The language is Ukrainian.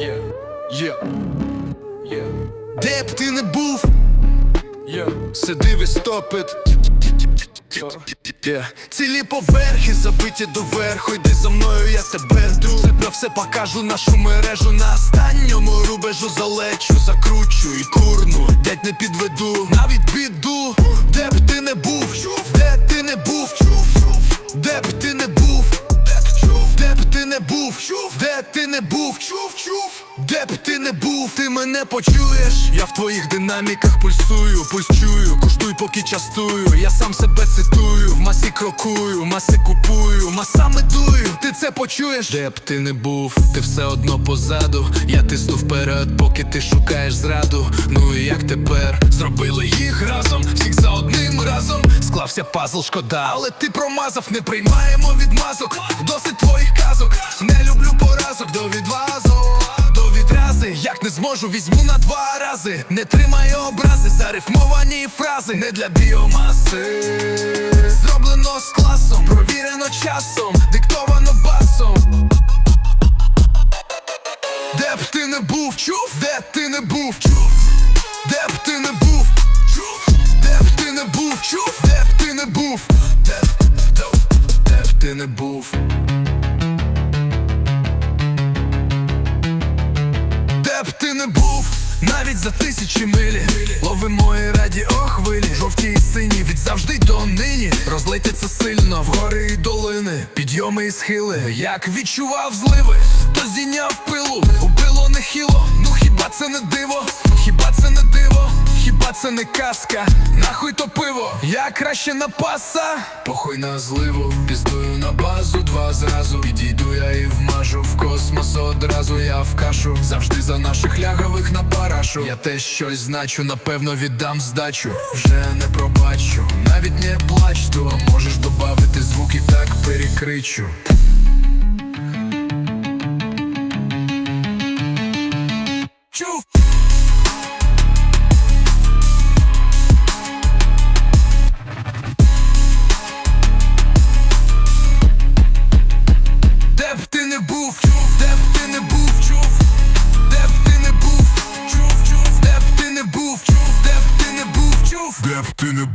Yeah, yeah, yeah, Де б ти не був, yeah, сидив і стопит. yeah. Yeah. Цілі поверхи забиті доверху, йди за мною, я тебе жду Тебе все покажу нашу мережу. На останньому рубежу залечу, закручу і курну, дядь не підведу, не був, де б ти не був, ти мене почуєш. Я в твоїх динаміках пульсую, пульс чую, куштуй, поки частую. Я сам себе цитую, в масі крокую, маси купую, масами дую. Ти це почуєш? Де б ти не був, ти все одно позаду. Я тисну вперед, поки ти шукаєш зраду. Ну і як тепер? Зробили їх разом, всіх за одним разом. Склався пазл, шкода, але ти промазав, не приймаємо відмазок. Як не зможу, візьму на два рази. Не тримаю образи, зарифмовані фрази. Не для біомаси. Зроблено з класом, провірено часом, диктовано басом. Де б ти не був, чув, де ти не був, чув, де б ти не був, чув, де б ти не був, чув, де б ти не був, навіть за тисячі милі. Лови мої радіо хвилі Жовті і сині від завжди до нині. Це сильно в гори і долини. Підйоми і схили, як відчував зливи То зійняв пилу, убило нехило Ну хіба це не диво, хіба це не диво? Хіба це не казка, нахуй то пиво? Я краще на паса, похуй на зливу. Піздую на базу. Два зразу. Підійду я і вмажу в космос одразу Я в кашу, завжди за наших лягових на парашу. Я те щось значу, напевно віддам здачу. Вже не пробачу, навіть не плач То можеш добавити звук і так перекричу чув, де б ти не